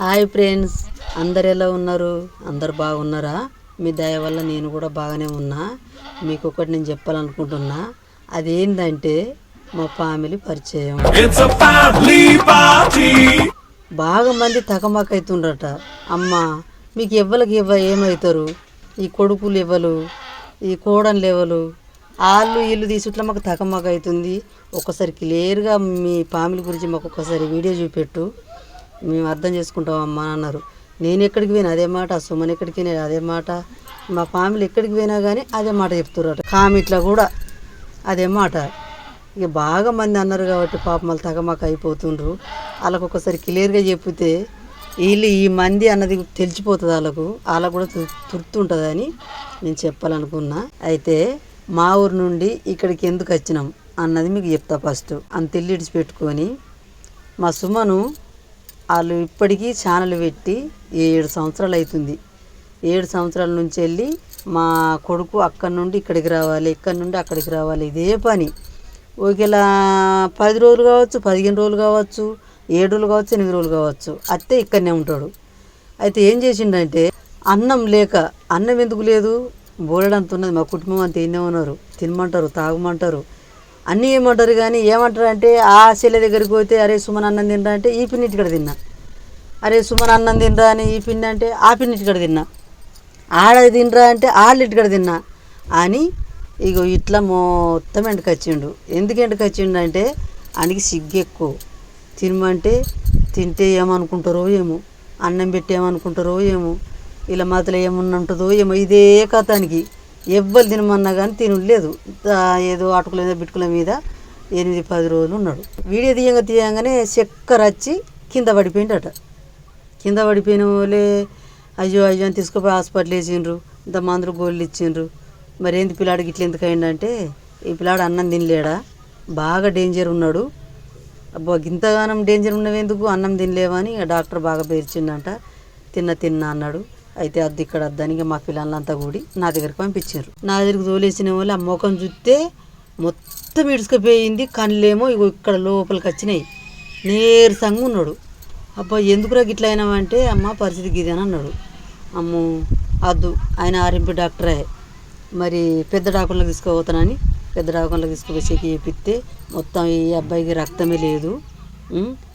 Hi friends. అందరు ఎలా ఉన్నారు? అందరు బాగున్నారా? మీ దయ వల్ల నేను కూడా బాగానే ఉన్నా. మీకు ఒకటి నేను చెప్పాలనుకుంటున్నా. అదేంటంటే మా ఫ్యామిలీ పరిచయం. బాగా మంది తకమక అవుతుండ్రట అమ్మ మీకు ఎవ్వలకి ఇవ్వ ఏమవుతారు ఈ కొడుకులు ఇవ్వలు ఈ కోడన్లు ఇవ్వలు వాళ్ళు ఇల్లు తీసుట్లా మాకు తకమక అవుతుంది ఒకసారి క్లియర్గా మీ ఫ్యామిలీ గురించి మాకు ఒకసారి వీడియో చూపెట్టు. మేము అర్థం చేసుకుంటాం అమ్మా అన్నారు. నేను ఎక్కడికి పోయినా అదే మాట సుమన్ ఎక్కడికి పోయినా అదే మాట మా ఫ్యామిలీ ఎక్కడికి పోయినా కానీ అదే మాట చెప్తున్నారు కామిట్లా కూడా అదే మాట. ఇక బాగా మంది అన్నారు కాబట్టి పాపం మళ్ళీ తగమాక అయిపోతుండ్రు. వాళ్ళకు ఒకసారి క్లియర్గా చెప్తే వీళ్ళు ఈ మంది అన్నది తెలిసిపోతుంది వాళ్ళకు. వాళ్ళకు కూడా తృ- తృప్తి నేను చెప్పాలనుకున్నా. అయితే మా ఊరు నుండి ఇక్కడికి ఎందుకు వచ్చినాం అన్నది మీకు చెప్తా ఫస్ట్ అంత ఇల్లు పెట్టుకొని మా సుమను వాళ్ళు ఇప్పటికీ ఛానల్ పెట్టి ఏడు సంవత్సరాలు అవుతుంది. ఏడు సంవత్సరాల నుంచి వెళ్ళి మా కొడుకు అక్కడి నుండి ఇక్కడికి రావాలి ఇక్కడి నుండి అక్కడికి రావాలి ఇదే పని. ఒకేలా పది రోజులు కావచ్చు పదిహేను రోజులు కావచ్చు ఏడు రోజులు కావచ్చు ఎనిమిది రోజులు కావచ్చు అత్తే ఇక్కడనే ఉంటాడు. అయితే ఏం చేసిండంటే అన్నం లేక అన్నం ఎందుకు లేదు? బోలెడంత ఉన్నది మా కుటుంబం అంతా ఎన్నే ఉన్నారు తినమంటారు తాగమంటారు. అన్నీ ఏమంటారు కానీ ఏమంటారు అంటే ఆ చెల్లె దగ్గరికి పోతే అరే సుమన్ అన్నం తింటా అంటే ఈ పిన్ని ఇక్కడ తిన్నా. అరే సుమన్ అన్నం తినరా అని ఈ పిన్ని అంటే ఆ పిన్ని ఇక్కడ తిన్నా. ఆడ తినరా అంటే ఆళ్ళు ఇక్కడ తిన్నా. అని ఇగో ఇట్లా మొత్తం ఎండకొచ్చిండు. ఎందుకు ఎండకొచ్చిండు అంటే ఆయనకి సిగ్గు ఎక్కువ తినమంటే తింటే ఏమనుకుంటారో ఏమో. అన్నం పెట్టి ఏమనుకుంటారో ఏమో. ఇలా మాతలో ఏమన్నా ఉంటుందో ఏమో. ఇదే కథానికి ఎవ్వరు తినమన్నా కానీ తినలేదు ఏదో అటుకుల మీద బిట్టుకుల మీద ఎనిమిది పది రోజులు ఉన్నాడు. వీడియో తీయంగా తీయంగానే చక్కెర వచ్చి కింద పడిపోయిండట. కింద పడిపోయిన వాళ్ళే అయ్యో అయ్యో అని తీసుకుపోయి హాస్పిటల్ వేసిండ్రు. ఇంత మందులు గోళ్ళు ఇచ్చిండ్రు. మరి ఏంది పిల్లాడికి ఇట్లా ఎందుకు అయిందంటే ఈ పిల్లాడు అన్నం తినలేడా? బాగా డేంజర్ ఉన్నాడు. అబ్బా ఇంతగానం డేంజర్ ఉన్నవెందుకు అన్నం తినలేవని డాక్టర్ బాగా పేర్చిండంట. తిన్న తిన్నా అన్నాడు. అయితే అద్దె ఇక్కడ అద్దానికి మా పిల్లలంతా కూడి నా దగ్గరికి పంపించారు. నా దగ్గరికి తోలేసిన వాళ్ళు ఆ ముఖం చూస్తే మొత్తం ఇడుచుకుపోయింది కళ్ళేమో ఇగో ఇక్కడ లోపలికి వచ్చినాయి. నీరసంగా ఉన్నాడు. అబ్బా ఎందుకురా గిట్ల అయినామంటే అమ్మ పరిస్థితి గిదని అన్నాడు. అమ్మో అద్దు ఆయన ఆర్ఎంపీ డాక్టరే. మరి పెద్ద డాక్టర్లకు తీసుకుపోతానని పెద్ద డాక్టర్లకు తీసుకుపోయి చెక్ చేపిస్తే మొత్తం ఈ అబ్బాయికి రక్తమే లేదు.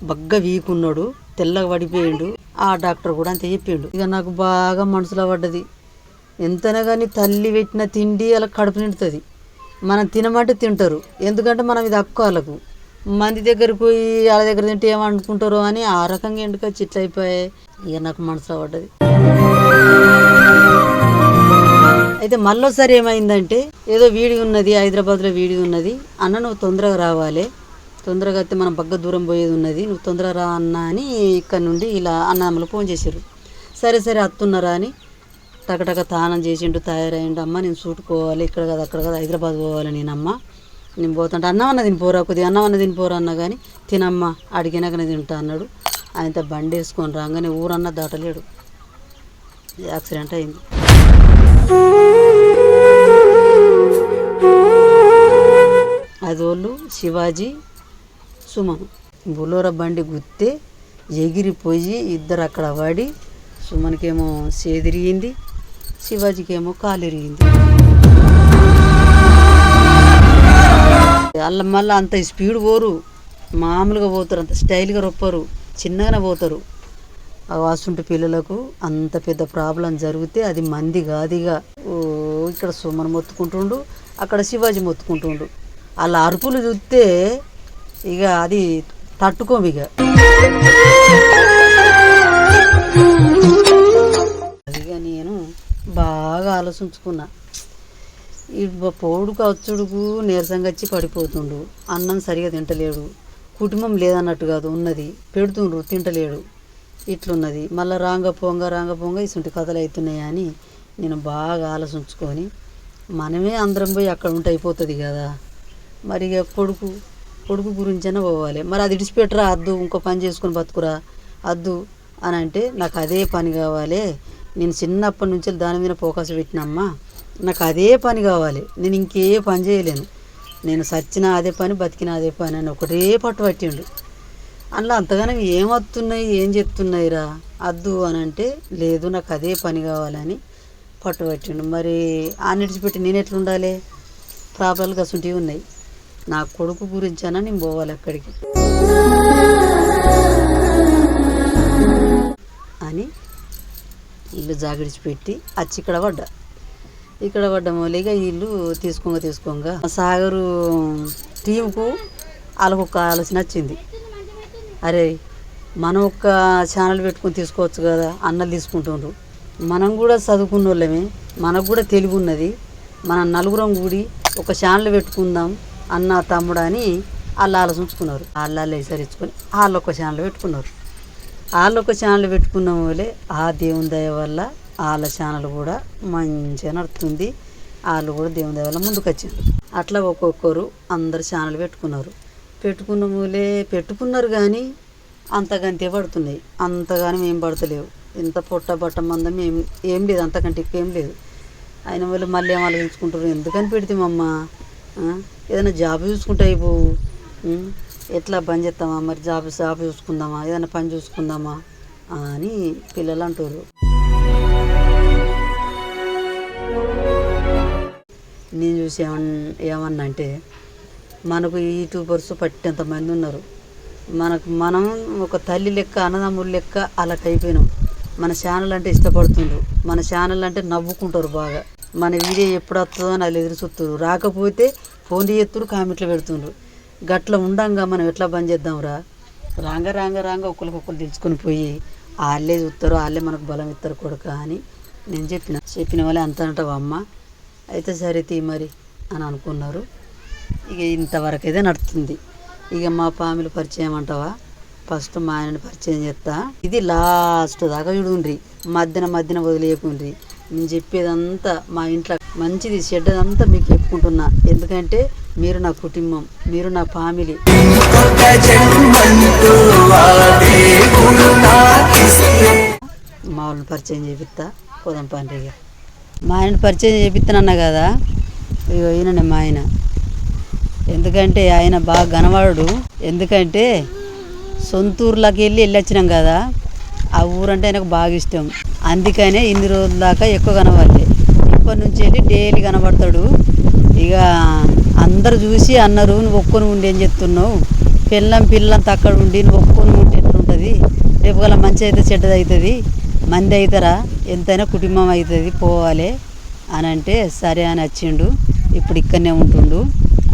బగ్గ వీకున్నాడు. తెల్లగా పడిపోయిండు. ఆ డాక్టర్ కూడా అంతే చెప్పిండు. ఇక నాకు బాగా మనసులో పడ్డది. ఎంతైనా కానీ తల్లి పెట్టిన తిండి అలా కడుపు నిండుతుంది. మనం తినమంటే తింటారు. ఎందుకంటే మనం ఇది హక్కు వాళ్ళకు. మంది దగ్గరికి పోయి వాళ్ళ దగ్గర తింటే ఏమనుకుంటారో అని ఆ రకంగా ఎందుకు చిట్లు అయిపోయాయి. ఇక నాకు మనసులో పడ్డది. అయితే మళ్ళీసారి ఏమైందంటే ఏదో వీడి ఉన్నది హైదరాబాద్లో వీడి ఉన్నది. అన్న నువ్వు తొందరగా రావాలి. తొందరగా అయితే మనం బగ్గ దూరం పోయేది ఉన్నది. నువ్వు తొందరగా రా అన్న అని ఇక్కడ నుండి ఇలా అన్నమ్మలు ఫోన్ చేశారు. సరే సరే అత్తున్నారా అని టకటక తానం చేసిండు తయారైండు అమ్మ నేను చూటుకోవాలి ఇక్కడ కదా అక్కడ కదా హైదరాబాద్ పోవాలి నేనమ్మ. నేను పోతుంటే అన్నం అన్న తిని పోరా కొద్దిగా అన్నం అన్న తిని పోరా అన్న కానీ తినమ్మా అడిగినాకనే తింటా అన్నాడు. ఆయనతో బండి వేసుకొని రాగానే ఊరన్న దాటలేడు. యాక్సిడెంట్ అయింది. అదోళ్ళు శివాజీ సుమన్ బులోర బండి గుత్తే ఎగిరిపోయి ఇద్దరు అక్కడ పడి సుమన్కేమో సేదిరిగింది శివాజీకేమో కాలిరిగింది. వాళ్ళ మళ్ళీ అంత స్పీడ్ పోరు మామూలుగా పోతారు అంత స్టైల్గా రొప్పరు చిన్నగానే పోతారు. వాసుంటి పిల్లలకు అంత పెద్ద ప్రాబ్లం జరిగితే అది మంది కాదిగా. ఓ ఇక్కడ సుమన్ మొత్తుకుంటుండు అక్కడ శివాజీ మొత్తుకుంటుండు. వాళ్ళ అరుపులు చూస్తే ఇక అది తట్టుకోము ఇక అదిగా నేను బాగా ఆలోచించుకున్నా ఈ పౌడుకు అచ్చుడుకు నీరసంగా వచ్చి పడిపోతుండు అన్నం సరిగా తింటలేడు కుటుంబం లేదన్నట్టు కాదు ఉన్నది పెడుతుండ్రు తింటలేడు ఇట్లున్నది మళ్ళీ రాంగ పొంగ రాంగ పొంగ ఇసుంటి కథలు అవుతున్నాయని అని నేను బాగా ఆలోచించుకొని మనమే అందరం పోయి అక్కడ ఉంటే అయిపోతుంది కదా మరి ఇక కొడుకు కొడుకు గురించైనా పోవాలి. మరి అది ఇడిచిపెట్టరా అద్దు ఇంకో పని చేసుకుని బతుకురా? అద్దు అని అంటే నాకు అదే పని కావాలి. నేను చిన్నప్పటి నుంచి దాని మీద ఫోకస్ పెట్టినమ్మా. నాకు అదే పని కావాలి. నేను ఇంకే పని చేయలేను. నేను సచ్చిన అదే పని బతికిన అదే పని అని ఒకటే పట్టు పట్టిండు. అందులో అంతగానం ఏం వస్తున్నాయి ఏం చెప్తున్నాయిరా? అద్దు అని అంటే లేదు నాకు అదే పని కావాలని పట్టుబట్టిండు మరి ఆ నిడిచిపెట్టి నేను ఎట్లా ఉండాలి ప్రాబ్లాలు కసుంటివి ఉన్నాయి. నా కొడుకు గురించి అన్న నేను పోవాలి అక్కడికి. అని ఇల్లు జాగిడిచిపెట్టి వచ్చి ఇక్కడ పడ్డా. ఇక్కడ పడ్డ మూలిగా ఇల్లు తీసుకోంగ తీసుకోంగ సాగరు టీంకు వాళ్ళకు ఒక ఆలోచన వచ్చింది. అరే మనం ఒక్క ఛానల్ పెట్టుకొని తీసుకోవచ్చు కదా అన్నలు తీసుకుంటుండ్రు. మనం కూడా చదువుకున్న వాళ్ళమే మనకు కూడా తెలివి ఉన్నది. మన నలుగురం కూడి ఒక ఛానల్ పెట్టుకుందాం అన్న తమ్ముడు అని వాళ్ళు ఆలోచించుకున్నారు. వాళ్ళు విసరించుకొని వాళ్ళు ఒక ఛానల్ పెట్టుకున్నారు. వాళ్ళు ఒక ఛానల్ పెట్టుకున్న వాళ్ళే ఆ దేవుని దయ వల్ల వాళ్ళ ఛానల్ కూడా మంచిగా నడుస్తుంది వాళ్ళు కూడా దేవుని దయ వల్ల ముందుకు వచ్చింది అట్లా ఒక్కొక్కరు అందరు ఛానల్ పెట్టుకున్నారు. పెట్టుకున్న మూలే పెట్టుకున్నారు కానీ అంతకంతే పడుతున్నాయి. అంతగాని మేము పడతలేవు. ఇంత పొట్ట బట్ట మందం ఏం ఏం లేదు. అంతకంటే ఎక్కువ ఏం లేదు. అయిన వాళ్ళు మళ్ళీ ఏం ఆలోచించుకుంటారు? ఎందుకని పెడితే మమ్మ? ఏదైనా జాబ్ చూసుకుంటే అయిపోవు ఎట్లా పని చేస్తామా? మరి జాబ్ జాబ్ చూసుకుందామా? ఏదైనా పని చూసుకుందామా? అని పిల్లలు అంటారు నేను చూసి ఏమన్నా ఏమన్నా అంటే మనకు యూట్యూబర్స్ పట్టేంత మంది ఉన్నారు. మనకు మనం ఒక తల్లి లెక్క అన్నదమ్ముల లెక్క అలా అయిపోయినాం. మన ఛానల్ అంటే ఇష్టపడుతుండ్రు. మన ఛానల్ అంటే నవ్వుకుంటారు బాగా. మన వీడియో ఎప్పుడు వస్తుందో అని వాళ్ళు ఎదురు చూస్తున్నారు. రాకపోతే ఫోన్ చేస్తున్నారు కామెంట్లు పెడుతుండ్రు. గట్ల ఉండంగా మనం ఎట్లా బంద్ చేద్దాంరా రాంగ రాంగ రాంగ ఒకరికొకరు తెలుసుకొని పోయి వాళ్ళే చూస్తారు వాళ్ళే మనకు బలం ఇస్తారు కొడుక అని నేను చెప్పిన. చెప్పిన వాళ్ళే అంత అంటావా అమ్మ అయితే సరే తీ మరి అని అనుకున్నారు. ఇక ఇంతవరకు అయితే నడుస్తుంది. ఇక మా ఫ్యామిలీ పరిచయం అంటావా? ఫస్ట్ మా ఆయనని పరిచయం చేస్తా. ఇది లాస్ట్ దాకా చూడుండ్రి. మధ్యన మధ్యన వదిలేయకుండ్రి. నేను చెప్పేదంతా మా ఇంట్లో మంచిది చెడ్డదంతా మీకు చెప్పుకుంటున్నా. ఎందుకంటే మీరు నా కుటుంబం మీరు నా ఫ్యామిలీ. మా వాళ్ళని పరిచయం చేపిస్తా పోదాం పండుగ. మా ఆయన పరిచయం చేపిస్తానన్నా కదా? ఇగో ఈయననే మా ఆయన. ఎందుకంటే ఆయన బాగా గనవాడు ఎందుకంటే సొంతూరులోకి వెళ్ళి వెళ్ళొచ్చినాం కదా? ఆ ఊరంటే ఆయనకు బాగా ఇష్టం. అందుకనే ఇన్ని రోజుల దాకా ఎక్కువ కనబడలే. ఇప్పటి నుంచి వెళ్ళి డైలీ కనబడతాడు. ఇక అందరు చూసి అన్నారు నువ్వు ఒక్కొని ఉండి ఏం చెప్తున్నావు? పిల్లం పిల్లంత అక్కడ ఉండి నువ్వు ఒక్కొని ఉండి ఎట్లుంటుంది? రేపు గల మంచి అయితే చెడ్డది అవుతుంది మంది అవుతారా ఎంతైనా కుటుంబం అవుతుంది పోవాలి. అని అంటే సరే అని వచ్చిండు ఇప్పుడు ఇక్కడనే ఉంటుండు.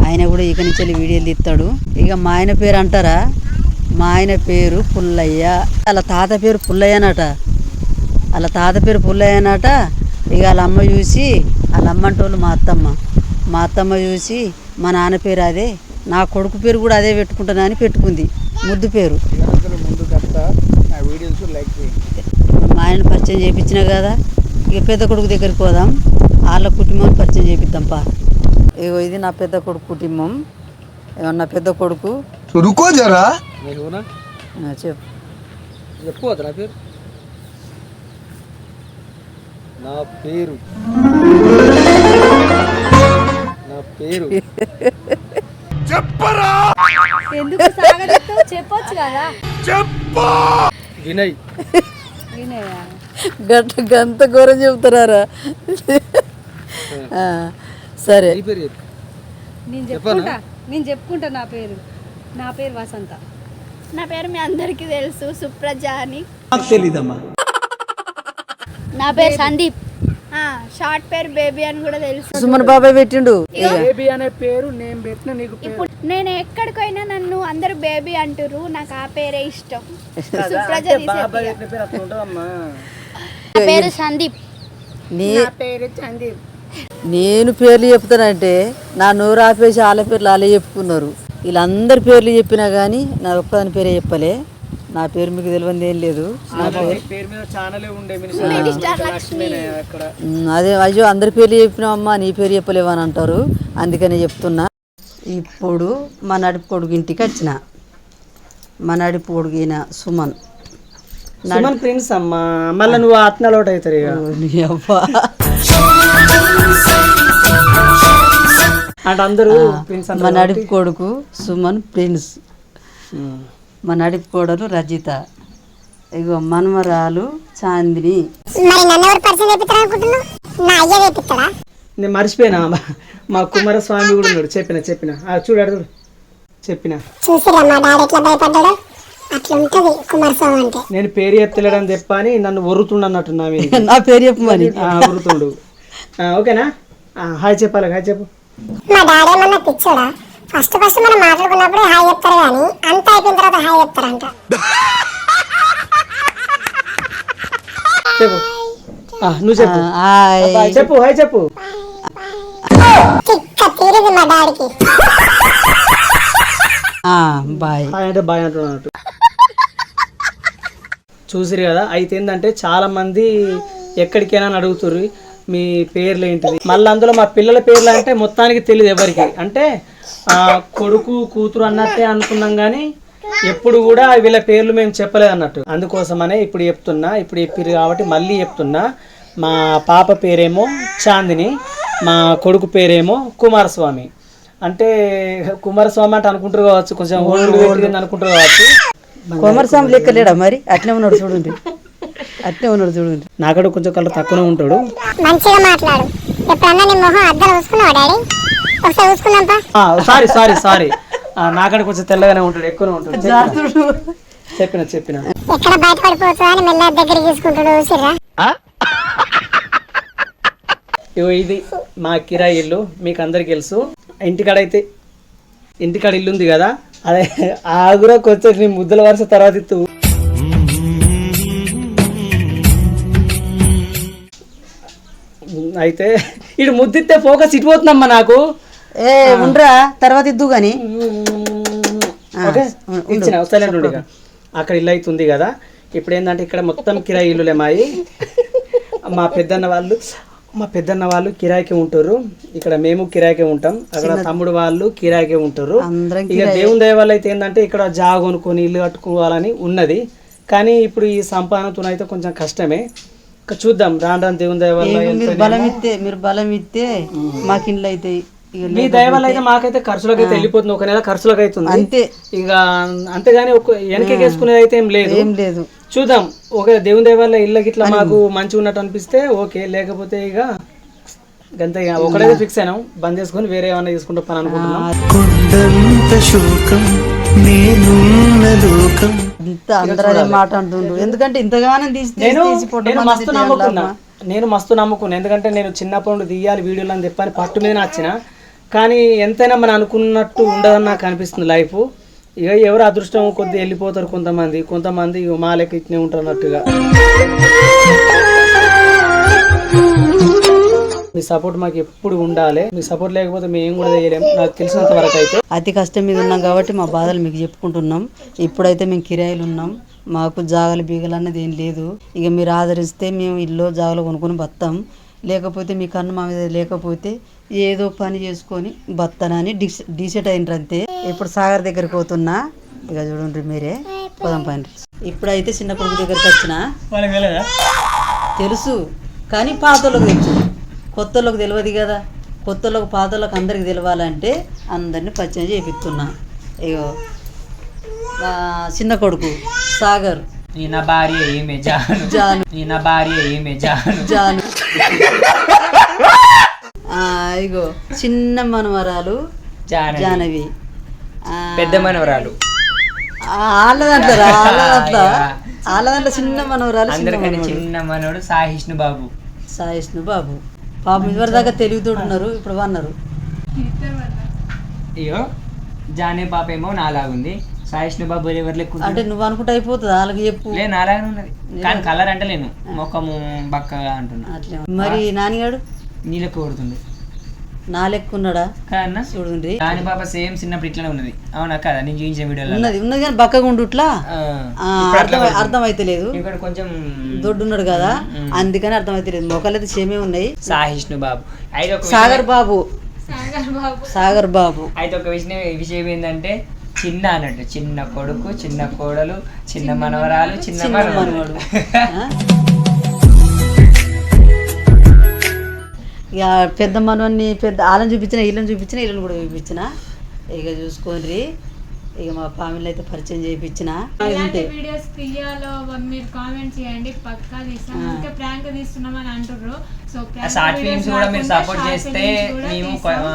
ఆయన కూడా ఇక నుంచి వెళ్ళి వీడియోలు తీస్తాడు. ఇక మా ఆయన పేరు అంటారా? మా ఆయన పేరు పుల్లయ్య. వాళ్ళ తాత పేరు పుల్లయ్యనట వాళ్ళ తాత పేరు పుల్లయ్యనట. ఇక వాళ్ళ అమ్మ చూసి వాళ్ళ అమ్మ అంటే వాళ్ళు మా అత్తమ్మ. మా అత్తమ్మ చూసి మా నాన్న పేరు అదే. నా కొడుకు పేరు కూడా అదే పెట్టుకుంటానా అని పెట్టుకుంది. ముద్దు పేరు. మా ఆయన పరిచయం చేయించిన కదా. ఇక పెద్ద కొడుకు దగ్గరికి పోదాం. వాళ్ళ కుటుంబం పరిచయం చేపిద్దాం పా. ఇగో ఇది నా పెద్ద కొడుకు కుటుంబం. నా పెద్ద కొడుకు. చెప్పు. చెప్పుకోవద్దు నా పేరు. నా పేరు. చెప్పరా! ఎందుకు సాగదీస్తావు చెప్పొచ్చు కదా. చెప్పు! వినయ్. వినయా? గంట గంత ఘోరం ఆ, సరే. నీ పేరు చెప్పు. నేను చెప్పుకుంటా? నేను చెప్పుకుంటా నా పేరు. నా పేరు వసంత. నా పేరు మీ అందరికీ తెలుసు సుప్రజ అని. తెలీదమ్మా. నా పేరు సందీప్. ఆ, షార్ట్ పేరు బేబీ అని కూడా తెలుసు. సుమన్ బాబాయ్ పెట్టిండు. బేబీ అనే పేరు నేను పెట్టిన నీకు ఇప్పుడు నేను ఎక్కడికైనా నన్ను అందరూ బేబీ అంటారు నాకు ఆ పేరే ఇష్టం. నా పేరు సందీప్. నీ పేరు సందీప్. నేను పేర్లు చెప్తానంటే నా నోరు ఆపేసి వాళ్ళ పేర్లు వాళ్ళే చెప్పుకున్నారు. వీళ్ళందరి పేర్లు చెప్పినా కానీ నా ఒక్కదాని పేరే చెప్పలే. నా పేరు మీకు తెలియదు ఏం లేదు. అదే అయ్యో అందరి పేర్లు చెప్పినావమ్మా నీ పేరు చెప్పలేవు అని అంటారు. అందుకని చెప్తున్నా. ఇప్పుడు మా నడిపి కొడుకు ఇంటికి వచ్చిన. మా నడిపి కొడుకున సుమన్. సుమన్ ప్రిన్స్ అమ్మా. మళ్ళీ నువ్వు ఆత్మలోట్ అవుతారు ఇక. నీ అవ్వ. అంటే అందరూ ప్రిన్స్ మా నడిపి కొడుకు సుమన్ ప్రిన్స్. మా నడిపి కోడలు రజిత. ఇగో మనమరాలు చాందిని. నేను మర్చిపోయినా? మా- కుమారస్వామి కూడా ఉన్నాడు. చెప్పిన చెప్పిన. ఆ, చూడు అడుగు చెప్పిన. చూసిరా మా డాడీ ఎట్లా భయపడ్డాడు? అట్లా ఉంటది కుమారస్వామి అంటే. నేను పేరు ఎత్తలేడని చెప్ప అని నన్ను ఒరుతుండు అన్నట్టు నా మీద. నా పేరు చెప్పు మరి. ఆ, ఒరుతుండు ఆ, ఓకేనా? ఆ, హాయ్ చెప్పాలి హాయ్ చెప్పు. మా డాడీ పిచ్చోడా? ఫస్ట్ ఫస్ట్ మనం మాట్లాడుకున్నప్పుడే హాయ్ చెప్తారు కానీ అంత అయిపోయిన తర్వాత హాయ్ చెప్తారంట. చెప్పు. నువ్వు చెప్పు. హాయ్. హాయ్ చెప్పు హాయ్ చెప్పు. చిక్క తీరింది మా డాడీకి. ఆ, బాయ్. హాయ్ అంటే బాయ్ అంటున్నట్టు చూసిరు కదా అయితే ఏంటంటే చాలా మంది ఎక్కడికైనా అడుగుతుర్రు. మీ పేర్లు ఏంటిది మళ్ళీ అందులో మా పిల్లల పేర్లు అంటే మొత్తానికి తెలియదు ఎవరికి. అంటే ఆ, కొడుకు కూతురు అన్నట్టే అనుకున్నాం కానీ ఎప్పుడు కూడా వీళ్ళ పేర్లు మేము చెప్పలేదు అన్నట్టు. అందుకోసమనే ఇప్పుడు చెప్తున్నా ఇప్పుడు చెప్పిర్రు కాబట్టి మళ్ళీ చెప్తున్నా. మా పాప పేరేమో చాందిని మా కొడుకు పేరేమో కుమారస్వామి. అంటే కుమారస్వామి అంటే అనుకుంటారు కావచ్చు కొంచెం ఓల్డ్ అనుకుంటారు కావచ్చు. కుమారస్వామి లెక్క లేడా మరి? అట్నే ఉన్నాడు చూడండి. అట్నే ఉన్నాడు చూడండి నాకడ కొంచెం కళ్ళ తక్కువనే ఉంటాడు. మంచిగా మాట్లాడు. ఎప్పుడన్నా నీ మొహం అద్దం చూసుకున్నావు డాడీ? ఒకసారి చూసుకుందాంపా. Sorry sorry sorry. నాకడ కొంచెం తెల్లగానే ఉంటాడు ఎక్కువనే ఉంటాడు. చెప్పిన. చెప్పిన చెప్పిన? ఎక్కడ బయటపడిపోతుందా అని మెల్ల దగ్గరికి తీసుకుంటాడు చూసిరా ఇగో ఇది మా కిరాయి ఇల్లు మీకు అందరికి తెలుసు. ఇంటికాడ అయితే ఇంటికాడ ఇల్లు ఉంది కదా. అదే ఆ కొంచెం నీ ముద్దల వరుస తర్వాత ఇత్తు. అయితే ఇటు ముద్దిస్తే ఫోకస్ ఇటుపోతుందమ్మా నాకు. ఏ ఉండరా తర్వాత ఇద్దు గాని. ఓకే ఇచ్చిన సైలెంట్ ఉండు ఇక. అక్కడ ఇల్లు అవుతుంది కదా ఇప్పుడు ఏంటంటే ఇక్కడ మొత్తం కిరాయి ఇల్లులే మాయి. మా పెద్దన్న వాళ్ళు మా పెద్దన్న వాళ్ళు కిరాయికి ఉంటారు. ఇక్కడ మేము కిరాయికే ఉంటాం. అక్కడ తమ్ముడు వాళ్ళు కిరాయికే ఉంటారు. ఇక దేవుని దయ వల్ల అయితే ఏంటంటే ఇక్కడ జాగ కొనుక్కొని ఇల్లు కట్టుకోవాలని ఉన్నది. కానీ ఇప్పుడు ఈ సంపాదనతో అయితే కొంచెం కష్టమే. చూద్దాం. రాను రాను దేవుని దయ వల్ల మీరు బలం ఇస్తే మీరు బలం ఇస్తే మాకు ఇండ్లు అవుతాయి ఇక మీ దయ వల్ల అయితే మాకైతే ఖర్చులకు అయితే వెళ్ళిపోతుంది. ఒక నెల ఖర్చులకు అవుతుంది అంతే. ఇక అంతేగాని ఒక వెనకేసుకునేది అయితే ఏం లేదు. ఏం లేదు. చూద్దాం. ఒక దేవుని దయ వల్ల ఇళ్ళకి ఇట్లా మాకు మంచిగా ఉన్నట్టు అనిపిస్తే ఓకే. లేకపోతే ఇక గంతే ఒకటైతే ఫిక్స్ అయినాం. బంద్ చేసుకొని వేరే ఏమన్నా తీసుకుంటా పని అనుకుంటున్నాం. కొండంత శోకం నేనున్న లోకం. ఇంత అందరూ అదే మాట అంటుండ్రు ఎందుకంటే ఇంతగానం తీసి తీసి నేను తీసి మస్తు నమ్ముకున్నా. నేను మస్తు నమ్ముకున్నా. ఎందుకంటే నేను చిన్నప్పటి నుండి తీయాలి వీడియోలు అని చెప్పని పట్టు మీద నచ్చిన. కానీ ఎంతైనా మనం అనుకున్నట్టు ఉండదని నాకు అనిపిస్తుంది లైఫ్. ఇక ఎవరు అదృష్టం కొద్ది వెళ్ళిపోతారు కొంతమంది. కొంతమంది మా లెక్క ఇట్నే ఉంటారు అన్నట్టుగా. మీ సపోర్ట్ మాకు ఎప్పుడు ఉండాలి. మీ సపోర్ట్ లేకపోతే మేము కూడా చేయలేము నాకు తెలిసినంత వరకు అయితే. అతి కష్టం మీద ఉన్నాం కాబట్టి మా బాధలు మీకు చెప్పుకుంటున్నాం. ఇప్పుడైతే మేము కిరాయిలు ఉన్నాం. మాకు జాగలు బీగలు అన్నది ఏం లేదు. ఇక మీరు ఆదరిస్తే మేము ఇల్లు జాగలు కొనుక్కొని బతాం. లేకపోతే మీ కన్ను మా మీద లేకపోతే ఏదో పని చేసుకొని బతానని డిస్ డిసైడ్ అయినరు అంతే. ఇప్పుడు సాగర్ దగ్గరికి పోతున్నా. ఇక చూడండి మీరే. పోదాం పని ఇప్పుడైతే చిన్న కొడుకు దగ్గరికి వచ్చిన. తెలుసు. కానీ పాతోళ్ళకి తెలుసు. కొత్తోళ్ళకి తెలియదు కదా. కొత్తోళ్ళకి పాతోళ్ళకి అందరికి తెలవాలంటే అందరిని పరిచయం చేపిస్తున్నా. మా చిన్న కొడుకు సాగర్. నీ నా భార్య ఏమే జాను. జాను. నీ నా భార్య ఏమే జాను. జాను. ఇగో చిన్న మనవరాలు జానవి. పెద్ద మనవరాలు. వాళ్ళదంటారా వాళ్ళదంతా వాళ్ళదంటే చిన్న మనవరాలు చిన్న మనవడు సాహిష్ణు బాబు సాయిష్ణు బాబు పాపం ఇదివరకు దాకా తెలివితోడున్నారు ఇప్పుడు అన్నారు. అయ్యో జానే పాప ఏమో నాలాగుంది సాహిష్ణు బాబు ఎవరు లెక్క అంటే నువ్వు అనుకుంటే అయిపోతుంది వాళ్ళకి చెప్పు. లే నాలాగానే ఉన్నది. కానీ కలర్ అంటలేను ముఖము బక్కగా అంటున్నా. అట్లే మరి నానిగాడు? నీళ్ళకి కొడుతుంది. నా లెక్క ఉన్నాడా కాదన్నా. చూడండి దాని పాప సేమ్ చిన్నప్పుడు ఇట్లనే ఉన్నది. అవునా కదా? నేను చూపించిన వీడియోలో ఉన్నది ఉన్నది కానీ బక్కగా ఉండుట్లా ఆ, ఆ, ఇప్పుడు అట్లా అర్థం అర్థమైతే లేదు. ఇక్కడ కొంచెం దొడ్డున్నాడు కదా అందుకని అర్థమైతే లేదు. మొక్కలు అయితే సేమే ఉన్నాయి. సాహిష్ణు బాబు. సాగర్ బాబు. సాగర్ బాబు. అయితే ఒక విషయం విషయం ఏంటంటే చిన్న అన్నట్టు. చిన్న కొడుకు చిన్న కోడలు చిన్న మనవరాలు చిన్న చిన్న మనవడు. ఇక పెద్ద మనవన్ని పెద్ద వాళ్ళని చూపించిన వీళ్ళని చూపించిన వీళ్ళని కూడా చూపించిన. ఇక చూసుకోండి. ఇక మా ఫ్యామిలీ అయితే పరిచయం చేయించిన. వీడియోస్ తీయాలో మీరు కామెంట్ చేయండి పక్కా తీస్తాం. ఇంకా ప్రాంక్ తీస్తున్నామని అంటుర్రు. సో షార్ట్ ఫిల్మ్స్ కూడా మీరు సపోర్ట్ చేస్తే మేము తీస్తాం.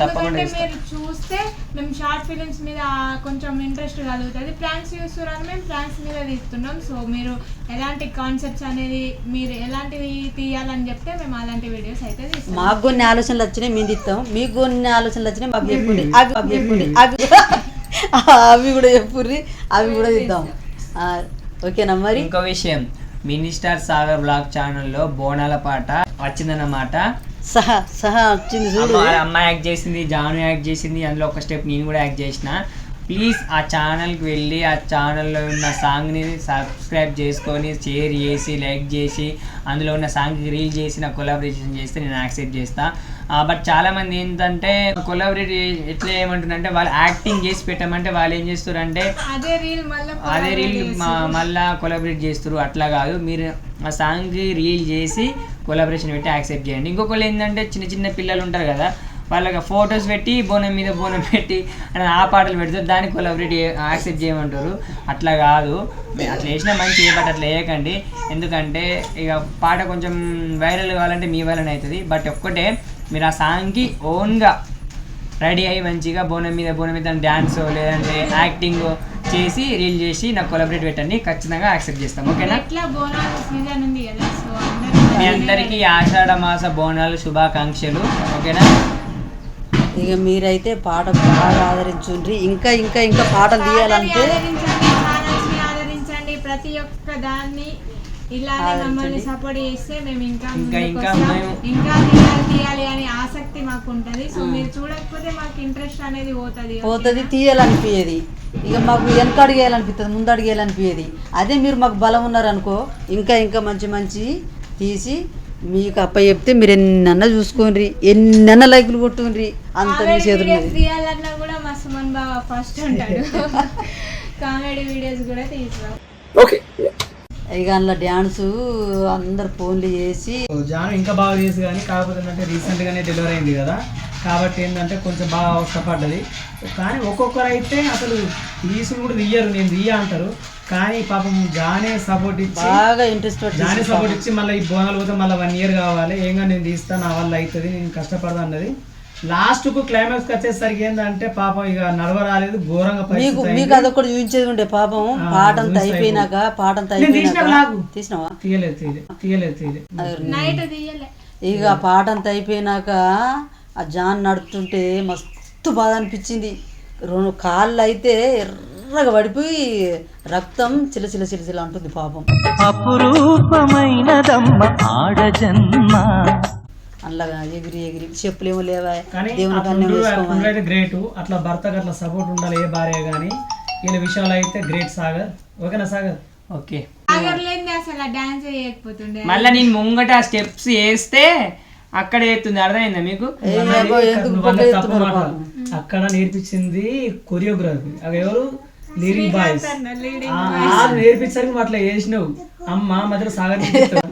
తప్పకుండా మీరు చూస్తే మేము షార్ట్ ఫిలిమ్స్ మీద కొంచెం ఇంట్రెస్ట్ కలుగుతుంది. ప్రాంక్స్ చూస్తున్నారని మేము ప్రాంక్స్ మీద తీస్తున్నాం. సో మీరు ఎలాంటి కాన్సెప్ట్స్ అనేది మీరు ఎలాంటివి తీయాలని చెప్తే మేము అలాంటి వీడియోస్ అయితే తీస్తాం. మాకు కొన్ని ఆలోచనలు వచ్చినాయి మేము ఇస్తాం మీకు కొన్ని ఆలోచనలు వచ్చినాయి మాకు చెప్పుర్రి అవి మాకు చెప్పుర్రి అవి అవి కూడా చెప్పుర్రి అవి కూడా ఇద్దాం ఆ, ఓకేనా మరి? ఇంకో విషయం. మినిస్టర్ సాగర్ బ్లాగ్ ఛానల్లో బోనాల పాట వచ్చిందన్నమాట. సహా సహా వచ్చింది చూడు. అమ్మ అమ్మ యాక్ట్ చేసింది జాను యాక్ట్ చేసింది అందులో ఒక స్టెప్ నేను కూడా యాక్ట్ చేసిన. ప్లీజ్ ఆ ఛానల్కి వెళ్ళి ఆ ఛానల్లో ఉన్న సాంగ్ని సబ్స్క్రైబ్ చేసుకొని షేర్ చేసి లైక్ చేసి అందులో ఉన్న సాంగ్కి రీల్ చేసి నాకు కొలాబరేషన్ చేస్తే నేను యాక్సెప్ట్ చేస్తా. బట్ చాలామంది ఏంటంటే కొలాబరేట్ ఎట్లా ఏమంటుందంటే వాళ్ళు యాక్టింగ్ చేసి పెట్టమంటే వాళ్ళు ఏం చేస్తారంటే అదే రీల్ అదే రీల్ మళ్ళా కొలాబరేట్ చేస్తారు అట్లా కాదు. మీరు ఆ సాంగ్కి రీల్ చేసి కొలాబరేషన్ పెట్టి యాక్సెప్ట్ చేయండి. ఇంకొకళ్ళు ఏంటంటే చిన్న చిన్న పిల్లలు ఉంటారు కదా వాళ్ళకి ఫొటోస్ పెట్టి బోనం మీద బోనం పెట్టి అని ఆ పాటలు పెడతారు దానికి కొలాబరేట్ యాక్సెప్ట్ చేయమంటారు అట్లా కాదు. అట్లా వేసినా మంచిది బట్ అట్లా వేయకండి ఎందుకంటే ఇక పాట కొంచెం వైరల్ కావాలంటే మీ వలన అవుతుంది. బట్ ఒక్కటే మీరు ఆ సాంగ్కి ఓన్గా రెడీ అయ్యి మంచిగా బోనం మీద బోనం మీద డ్యాన్స్ లేదంటే యాక్టింగ్ చేసి రీల్ చేసి నాకు కొలాబరేట్ పెట్టండి. ఖచ్చితంగా యాక్సెప్ట్ చేస్తాం. ఓకేనా? మీ అందరికీ ఆషాఢ మాస బోనాలు శుభాకాంక్షలు. ఓకేనా? ఇక మీరైతే పాట బాగా ఆదరించుండ్రి. ఇంకా ఇంకా ఇంకా పాటలు తీయాలంటే ప్రతి ఒక్క దాన్ని. ఇలానే మమ్మల్ని సపోర్ట్ చేస్తే మేము ఇంకా ఇంకా ఇంకా తీయాలి తీయాలి అని ఆసక్తి మాకు ఉంటది సో మీరు చూడకపోతే మాకు ఇంట్రెస్ట్ అనేది పోతుంది పోతుంది తీయాలనిపించేది ఇక మాకు వెనక అడిగేయాలనిపిస్తుంది ముందు అడిగేయాలనిపించేది అదే మీరు మాకు బలం ఉన్నారనుకో ఇంకా ఇంకా మంచి మంచి తీసి మీకు అప్ప చెప్తే మీరు ఎన్నన్నా చూసుకోండి ఎన్నన్నా లైకులు కొట్టుకుని అంత మీ చేతులు తీయాలన్నా కూడా మా సుమన్ బాబా ఫస్ట్ ఉంటాడు. కామెడీ వీడియోస్ కూడా తీసాం ఇక అందులో డ్యాన్సు అందరు ఫోన్లు చేసి జాను ఇంకా బాగా చేసి కానీ కాకపోతే ఏంటంటే రీసెంట్గానే డెలివరీ అయింది కదా. కాబట్టి ఏంటంటే కొంచెం బాగా అవసరపడ్డది కానీ ఒక్కొక్కరు అయితే అసలు తీసుడు కూడా తీయరు నేను తీయ అంటారు. కానీ పాపం జానే సపోర్ట్ ఇచ్చి బాగా ఇంట్రెస్ట్ జానే సపోర్ట్ ఇచ్చి మళ్ళీ ఈ బోనాలు పోతే మళ్ళీ వన్ ఇయర్ కావాలి. ఏంగా నేను తీస్తా నా వల్ల అవుతుంది నేను కష్టపడదా అన్నది. లాస్ట్కు క్లైమాక్స్కి వచ్చేసరికి ఏంటంటే పాపం ఇక నడవ రాలేదు ఘోరంగా మీకు మీకు అయింది. అదొకటి చూపించేది ఉండే పాపం. పాటంతా చూసి అయిపోయినాక నేను తీసిన అయిపోయినాక. తీసినావా? తీయలేదు తీయలేదు తీయలేదు తీయలేదు. నైట్ తీయలే. ఇక పాట అంతా అయిపోయినాక ఆ జాన్ నడుపుతుంటే మస్తు బాధ అనిపించింది. రెండు కాళ్ళు అయితే ఎర్రగా పడిపోయి రక్తం చిలచిల చిలచిల అంటుంది పాపం. అపురూపమైనదమ్మ ఆడజన్మ. అల్లగా ఎగిరి ఎగిరి చెప్పులేమో లేవా కానీ దేవుని కన్నా గ్రేట్ అట్లా భర్తకు అట్లా సపోర్ట్ ఉండాలి ఏ భార్య కానీ వీళ్ళ విషయాలు అయితే గ్రేట్ సాగర్. ఓకేనా సాగర్? ఓకే. సాగర్ లేని అసలు డాన్స్ చేయకపోతుండే. మళ్ళీ నేను ముంగట స్టెప్స్ వేస్తే అక్కడ ఎత్తుంది. అర్థమైందా మీకు? ఏమో. అక్కడ నేర్పించింది కొరియోగ్రఫీ అవి ఎవరు? లీడింగ్ బాయ్స్ నేర్పించడానికి నువ్వు అట్లా చేసినావు. అమ్మ మధ్యలో సాగర్.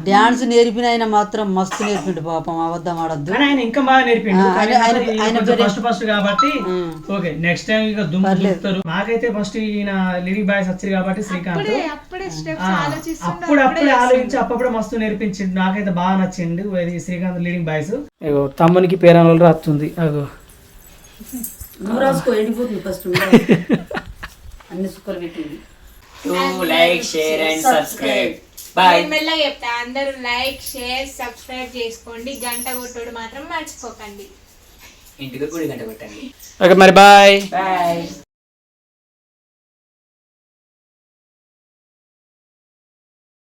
డాన్స్ నేర్పిన ఆయన మాత్రం మస్తు నేర్పిండు పాపం అబద్ధం ఆడద్దు ఆయన ఇంకా బాగా నేర్పిండు. పేరు- ఫస్ట్ ఫస్ట్ కాబట్టి. ఓకే నెక్స్ట్ టైం ఇక దుమ్ము దులుపుతారు నాకైతే ఫస్ట్ ఈయన లీడింగ్ బాయ్స్ వచ్చారు కాబట్టి శ్రీకాంత్. అప్పుడే అప్పుడు ఆలోచించి అప్పుడే మస్తు నేర్పించిండు. నాకైతే బాగా నచ్చిండు ఇది శ్రీకాంత్ లీడింగ్ బాయ్స్ తమ్మునికి పేరాలు రాస్తుంది అగో. రాసుకో ఎండిపోతుంది ఫస్ట్ అన్ని సుక్కలు పెట్టింది. Like share and subscribe. Bye. మెల్లగా చెప్తా అందరూ లైక్ షేర్ సబ్స్క్రైబ్ చేసుకోండి. గంట కొట్టుడు మాత్రం మర్చిపోకండి. ఇంటికి గుడి గంట పెట్టండి ఓకే మరి బాయ్. బాయ్.